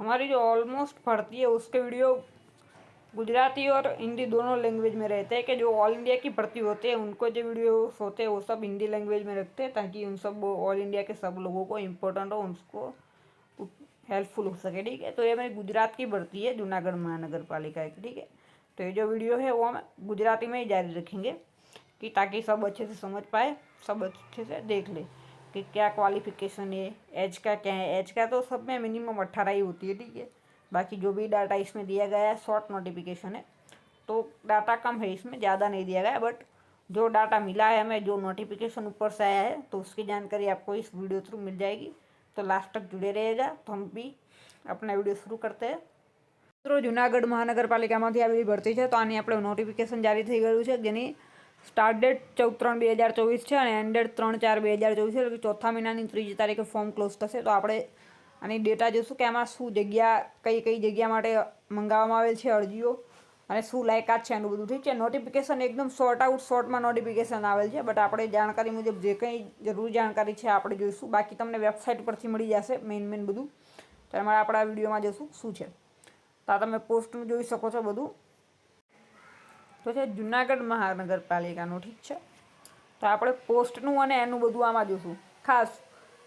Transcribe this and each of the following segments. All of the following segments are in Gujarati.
हमारी जो ऑलमोस्ट भर्ती है, उसके वीडियो गुजराती और हिंदी दोनों लैंग्वेज में रहते हैं कि जो ऑल इंडिया की भर्ती होते हैं, उनको जो वीडियो होते हैं, वो सब हिंदी लैंग्वेज में रखते हैं, ताकि उन सब ऑल इंडिया के सब लोगों को इम्पोर्टेंट हो, उनको हेल्पफुल हो सके, ठीक है? तो ये मेरी गुजरात की भर्ती है, जूनागढ़ महानगर पालिका की ठीक है? तो ये जो वीडियो है, वो हम गुजराती में ही जारी रखेंगे, कि ताकि सब अच्छे से समझ पाए, सब अच्छे से देख ले। कि क्या क्वालिफिकेशन है एज का क्या है एज का तो सब में मिनिमम अट्ठारह ही होती है ठीक है बाकी जो भी डाटा इसमें दिया गया है शॉर्ट नोटिफिकेशन है तो डाटा कम है इसमें ज़्यादा नहीं दिया गया है बट जो डाटा मिला है हमें जो नोटिफिकेशन ऊपर से आया है तो उसकी जानकारी आपको इस वीडियो थ्रू मिल जाएगी तो लास्ट तक जुड़े रहेगा तो हम भी अपना वीडियो शुरू करते हैं મિત્રો જુનાગઢ મહાનગરપાલિકામાંથી આવેલી ભરતી છે તો આની આપણે નોટિફિકેશન જારી થઈ ગયું છે જેની સ્ટાર્ટ ડેટ ચૌદ ત્રણ બે હજાર ચોવીસ છે અને એન્ડ ડેટ ત્રણ ચાર બે હજાર ચોવીસ છે. એટલે ચોથા મહિનાની ત્રીજી તારીખે ફોર્મ ક્લોઝ થશે. તો આપણે આની ડેટા જોઈશું કે આમાં શું જગ્યા, કઈ કઈ જગ્યા માટે મંગાવવામાં આવેલ છે અરજીઓ અને શું લાયકાત છે એનું બધું. ઠીક છે? નોટિફિકેશન એકદમ શોર્ટ આઉટ શોર્ટમાં નોટિફિકેશન આવેલ છે. બટ આપણે જાણકારી મુજબ જે કંઈ જરૂરી જાણકારી છે આપણે જોઈશું. બાકી તમને વેબસાઇટ પરથી મળી જશે મેઇન મેઇન બધું. તો એમાં આપણા વિડીયોમાં જોઈશું શું છે. તો તમે પોસ્ટનું જોઈ શકો છો બધું. તો છે જુનાગઢ મહાનગરપાલિકાનું, ઠીક છે? તો આપણે પોસ્ટનું અને એનું બધું આમાં જોઈશું ખાસ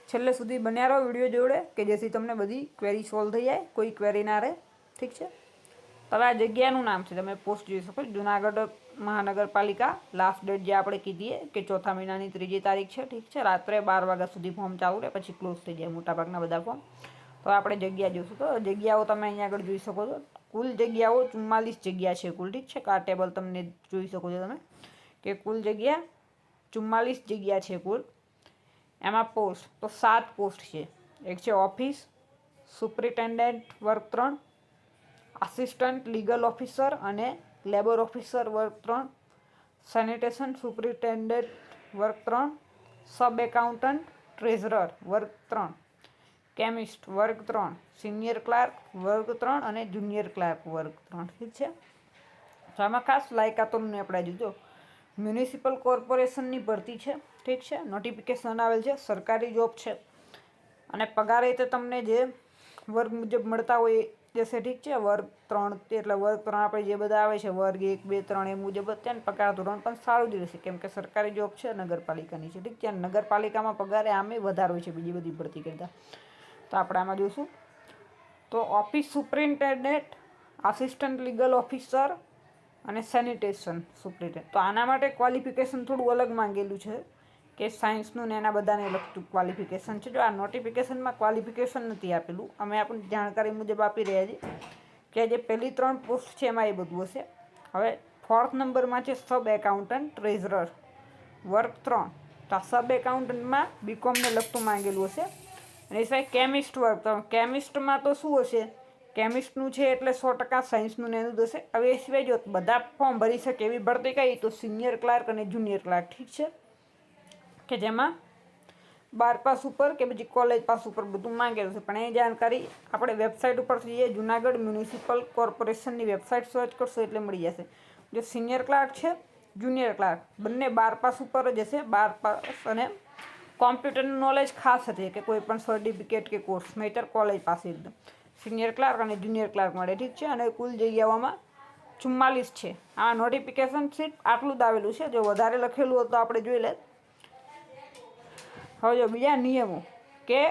છેલ્લે સુધી બન્યા રહો વીડિયો જોડે, કે જેથી તમને બધી ક્વેરી સોલ્વ થઈ જાય, કોઈ ક્વેરી ના રહે, ઠીક છે? હવે આ જગ્યાનું નામ છે, તમે પોસ્ટ જોઈ શકો જુનાગઢ મહાનગરપાલિકા લાસ્ટ ડેટ જે આપણે કીધી કે ચોથા મહિનાની ત્રીજી તારીખ છે, ઠીક છે? રાત્રે બાર વાગ્યા સુધી ફોર્મ ચાલુ રહે, પછી ક્લોઝ થઈ જાય મોટાભાગના બધા ફોર્મ તો આપણે જગ્યા જોઈશું તો જગ્યાઓ તમે અહીંયા આગળ જોઈ શકો છો. કુલ જગ્યાઓ ચુમ્માલીસ જગ્યા છે કુલ, ઠીક છે? કાર ટેબલ તમને જોઈ શકો છો તમે કે કુલ જગ્યા ચુમ્માલીસ જગ્યા છે કુલ. એમાં પોસ્ટ, તો સાત પોસ્ટ છે. એક છે ઓફિસ, સુપ્રિન્ટેન્ડન્ટ વર્ગ ત્રણ, આસિસ્ટન્ટ લીગલ ઓફિસર અને લેબર ઓફિસર વર્ગ ત્રણ, સેનિટેશન સુપ્રિન્ટેન્ડન્ટ વર્ગ ત્રણ, સબ એકાઉન્ટન્ટ ટ્રેઝરર વર્ગ ત્રણ. કેમિસ્ટ વર્ગ ત્રણ, સિનિયર ક્લાર્ક વર્ગ ત્રણ અને જુનિયર ક્લાર્ક વર્ગ ત્રણ, ઠીક છે? તો આમાં ખાસ લાયકાતોને આપણે જોજો મ્યુનિસિપલ કોર્પોરેશનની ભરતી છે, ઠીક છે? નોટિફિકેશન આવેલ છે, સરકારી જોબ છે. અને પગાર રીતે તમને જે વર્ગ મુજબ મળતા હોય એ જશે, ઠીક છે? વર્ગ ત્રણ એટલે વર્ગ ત્રણ આપણે જે બધા આવે છે, વર્ગ એક, બે, ત્રણ એ મુજબ અત્યારે પગાર ધોરણ પણ સારું જ રહેશે, કેમ કે સરકારી જોબ છે, નગરપાલિકાની છે, ઠીક છે? નગરપાલિકામાં પગારે આમે વધારે છે, બીજી બધી ભરતી કરતાં. તો આપણે આમાં જોઈશું. તો office superintendent, assistant legal officer અને સેનિટેશન સુપ્રિન્ટેન્ડન્ટ. તો આના માટે ક્વોલિફિકેશન થોડું અલગ માંગેલું છે કે સાયન્સનું ને એના બધાને લગતું ક્વોલિફિકેશન છે. જો આ નોટિફિકેશનમાં ક્વોલિફિકેશન નથી આપેલું, અમે આપણને જાણકારી મુજબ આપી રહ્યા છીએ કે જે પહેલી ત્રણ પોસ્ટ છે એમાં એ બધું હશે. હવે ફોર્થ નંબરમાં છે સબ એકાઉન્ટન્ટ, ટ્રેઝરર. વર્ક ત્રણ. તો આ સબ એકાઉન્ટન્ટમાં બીકોમને લગતું માંગેલું હશે. અને સાહેબ કેમિસ્ટ વર્ક તો કેમિસ્ટમાં તો શું હશે? કેમિસ્ટનું છે એટલે સો ટકા સાયન્સનું એનું થશે હવે એ સિવાય જો બધા ફોર્મ ભરી શકે એવી ભરતી કઈ તો સિનિયર ક્લાર્ક અને જુનિયર ક્લાર્ક ઠીક છે? કે જેમાં બાર પાસ ઉપર કે પછી કોલેજ પાસ ઉપર બધું માંગેલું છે. પણ એ જાણકારી આપણે વેબસાઇટ ઉપરથી જઈએ, જુનાગઢ મ્યુનિસિપલ કોર્પોરેશનની વેબસાઇટ સર્ચ કરશો એટલે મળી જશે. જો સિનિયર ક્લાર્ક છે જુનિયર ક્લાર્ક બંને બાર પાસ ઉપર જ હશે, બાર પાસ અને કોમ્પ્યુટરનું નોલેજ ખાસ હતી કે કોઈ પણ સર્ટિફિકેટ કે કોર્સ નહીતર કોલેજ પાસે એકદમ. સિનિયર ક્લાર્ક અને જુનિયર ક્લાર્ક મળે, ઠીક છે? અને કુલ જગ્યાઓમાં ચુમ્માલીસ છે. આ નોટિફિકેશન સીટ આટલું જ આવેલું છે. જો વધારે લખેલું હોય તો આપણે જોઈ લે હવે જો બીજા નિયમો કે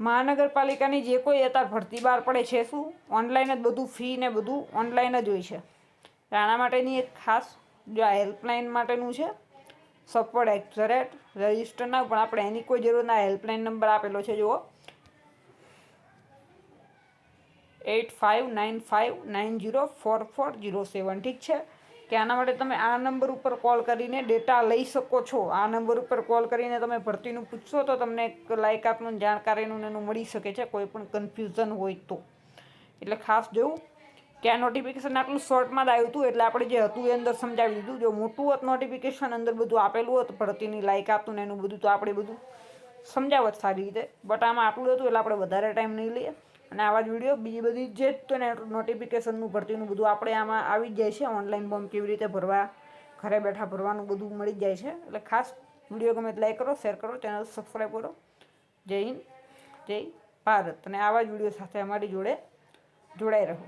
મહાનગરપાલિકાની જે કોઈ અત્યારે ભરતી બહાર પડે છે શું? ઓનલાઈન જ બધું ફી ને બધું ઓનલાઈન જ હોય છે. આના માટેની એક ખાસ જો આ હેલ્પલાઇન માટેનું છે સપોર્ટ એક્ઝરેટ રજિસ્ટર ના પણ આપણે એની કોઈ જરૂર ના હેલ્પલાઇન નંબર આપેલો છે, જુઓ. Eight five nine five nine zero four four zero seven, ઠીક છે? કે આના માટે તમે આ નંબર ઉપર કોલ કરીને ડેટા લઈ શકો છો. આ નંબર ઉપર કોલ કરીને તમે ભરતીનું પૂછશો, તો તમને લાયકાતનું જાણકારીનું એનું મળી શકે છે, કોઈ પણ કન્ફ્યુઝન હોય તો. એટલે ખાસ જોવું કે આ નોટિફિકેશન આટલું શોર્ટમાં જ આવ્યું હતું એટલે આપણે જે હતું એ અંદર સમજાવી દીધું. જો મોટું હોત નોટિફિકેશન અંદર બધું આપેલું હોત, ભરતીની લાયકાતું ને એનું બધું, તો આપણે બધું સમજાવત સારી રીતે. બટ આમાં આટલું હતું એટલે આપણે વધારે ટાઈમ નહીં લઈએ. અને આવા જ વીડિયો બીજી બધી જે તો ને નોટિફિકેશનનું ભરતીનું બધું આપણે આમાં આવી જ જાય છે. ઓનલાઈન ફોર્મ કેવી રીતે ભરવા, ઘરે બેઠા ભરવાનું બધું મળી જાય છે. એટલે ખાસ વીડિયો ગમે લાઈક કરો શેર કરો ચેનલ સબસ્ક્રાઈબ કરો. જય હિન્દ, જય ભારત. અને આવા જ વીડિયો સાથે અમારી જોડે જોડાઈ રહો.